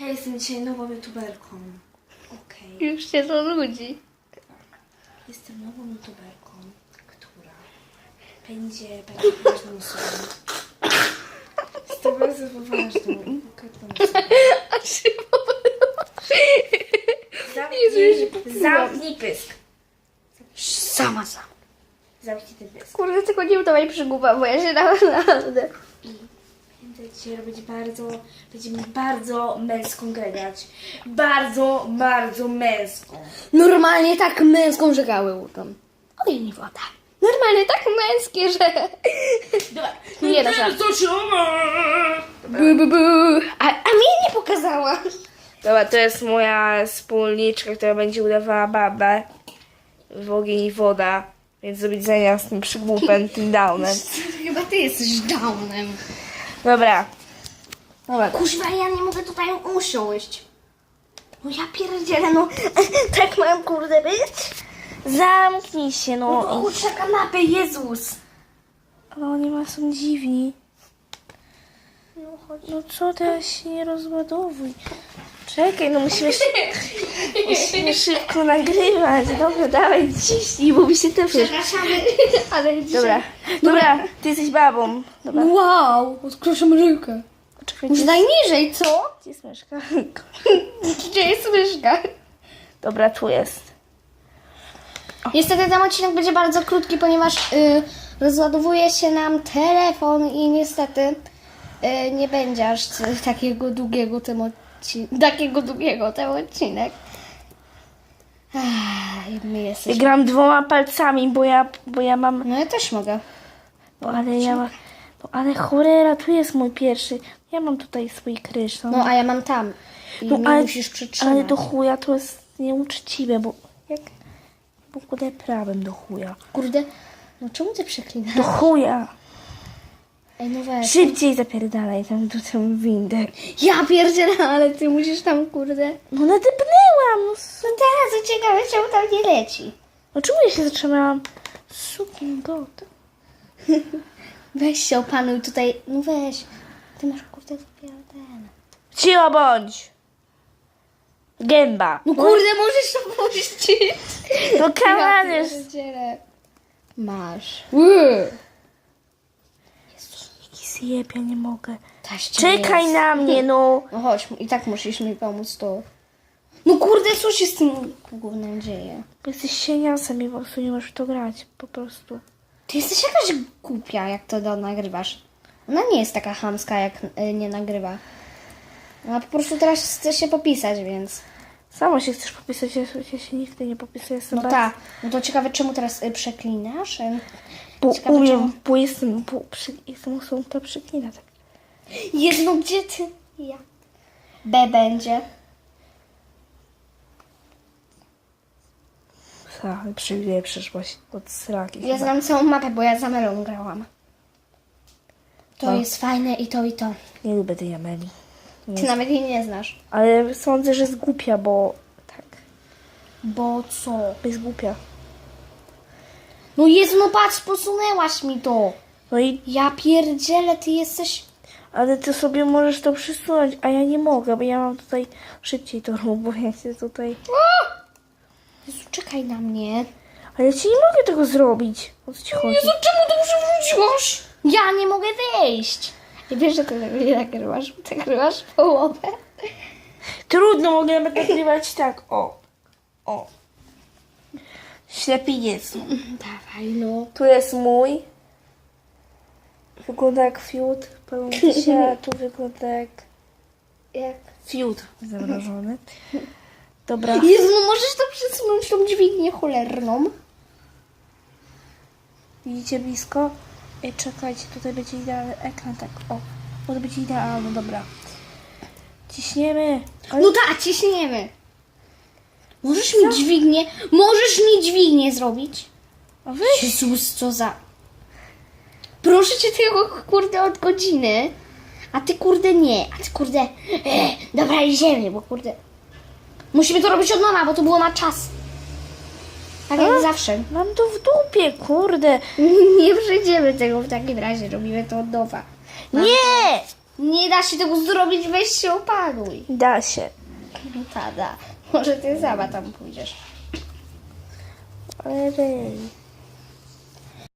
Ja jestem dzisiaj nową youtuberką. Okej. Już się to nudzi. Jestem nową youtuberką, która będzie bardzo ważną osobą. Jestem bardzo poważną i konkretną osobą. A się Jezu, ja się poplułam. Zamknij pysk. Sama sam. Zamknij ten pysk. Kurde, tylko nie udawaj przygłupa, bo ja się naprawdę... I będę dzisiaj robić bardzo, będziemy bardzo męską grać. Bardzo, bardzo męską. Normalnie tak męską żegały utom. Oj, nie woda. Normalnie tak męskie, że... Dobra. Nie da się. Bu, bu, bu. A, a mnie nie pokazałaś. Dobra, to jest moja wspólniczka, która będzie udawała babę w ogień i woda. Więc zrobić zajęcia z tym przygłupem, tym downem. Chyba ty jesteś downem. Dobra. Dobra, Kuźwa, ja nie mogę tutaj usiąść. No ja pierdzielę, no tak mam kurde być? zamknij się, No no. kurczę kanapę, Jezus. Ale oni ma są dziwni. No chodź. No co teraz się nie rozładowuj. Czekaj, no musimy, musimy szybko nagrywać. Dobra, dawaj, ciśnij, bo mi się też... Przepraszamy, ale dzisiaj... Dobra, dobra, ty jesteś babą. Dobra, Wow, odkroszę myszkę. czekaj, gdzie, daj niżej, co? gdzie jest myszka? Gdzie jest myszka? Dobra, tu jest. Niestety ten odcinek będzie bardzo krótki, ponieważ y, rozładowuje się nam telefon i niestety y, nie będzie aż takiego długiego ten odcinek. Takiego długiego ten odcinek. Ach, i my jesteśmy. gram dwoma palcami, bo ja, bo ja mam... No ja też mogę. Bo ale ja mam... Bo ale cholera, tu jest mój pierwszy. Ja mam tutaj swój kryształ. No a ja mam tam. I No, ale- musisz przytrzymać. Ale do chuja to jest nieuczciwe, bo jak... Bo kurde prawem do chuja. Kurde, no czemu ty przeklinasz? Do chuja! Ej, no weź. Szybciej zapierdalaj tam do tę windę. Ja pierdzielę, ale ty musisz tam, kurde. No nadepnęłam! No, s- No teraz ciekawe, czemu tam nie leci. no czemu ja się zatrzymałam? Sukin god. Weź się opanuj tutaj. No weź. Ty masz kurde dopiero ten. Bądź! Gęba. No kurde, możesz to puścić. No pierdzielę. Masz. Jaki zjeb, ja nie mogę. Taście Czekaj jest. na mnie, no. No chodź, i tak musisz mi pomóc to. No kurde, co się z tym głównym dzieje? Bo jesteś sieniasem i po prostu nie możesz w to grać. Po prostu. Ty jesteś jakaś głupia, jak to do nagrywasz. Ona nie jest taka chamska, jak y, nie nagrywa. Ona po prostu teraz chce się popisać, więc... Sama się chcesz popisać, ja, ja się nigdy nie popisuję. Jestem No bardzo- tak. No to ciekawe, czemu teraz y, przeklinasz? Y, ciekawe, umiem, czemu- jestem, bo przy, jestem osobą, która przeklina tak. Jezu, no gdzie ty? Ja. B będzie. Tak, przewiduję przyszłość od sraki. Ja chyba. znam całą mapę, bo ja za Melą grałam. To No. jest fajne i to i to. Nie lubię tej Ameli. Ty nawet jej nie znasz. Ale sądzę, że jest głupia, bo tak, Bo co? jest głupia. No Jezu, no patrz, posunęłaś mi to. No i, Ja pierdzielę, ty jesteś... ale ty sobie możesz to przysunąć, a ja nie mogę, bo ja mam tutaj szybciej to rób, bo ja się tutaj... Jezu, czekaj na mnie. Ale ja ci nie mogę tego zrobić. O co ci chodzi? czemu to przywróciłaś? Ja nie mogę wyjść. I wiesz, że ty nie nagrywasz, ty nagrywasz połowę. Trudno, mogę nawet nagrywać tak, o. O. Ślepiniec. Dawaj, no. Tu jest mój. Wygląda jak fiut. Się, a tu wygląda jak Jak? fiut zamrożony. Dobra. Jezu, no możesz to przesunąć tą dźwignię cholerną. Widzicie blisko? Ej, czekajcie, tutaj będzie idealny ekran, tak, o. Może być idealny, dobra. Ciśniemy. Ale No tak, ciśniemy. Możesz mi dźwignię, możesz mi dźwignię zrobić? a weź. Jezus, co za... Proszę cię tego, kurde, od godziny. A ty, kurde, nie. A ty, kurde, e, dobra, idziemy, bo, kurde... Musimy to robić od nowa, bo to było na czas. Tak jak A? zawsze. Mam to w dupie, kurde. Nie przejdziemy tego w takim razie, robimy to od nowa. Nie! Nie da się tego zrobić, weź się opanuj. Da się. Tada. Może ty sama tam pójdziesz. Ale.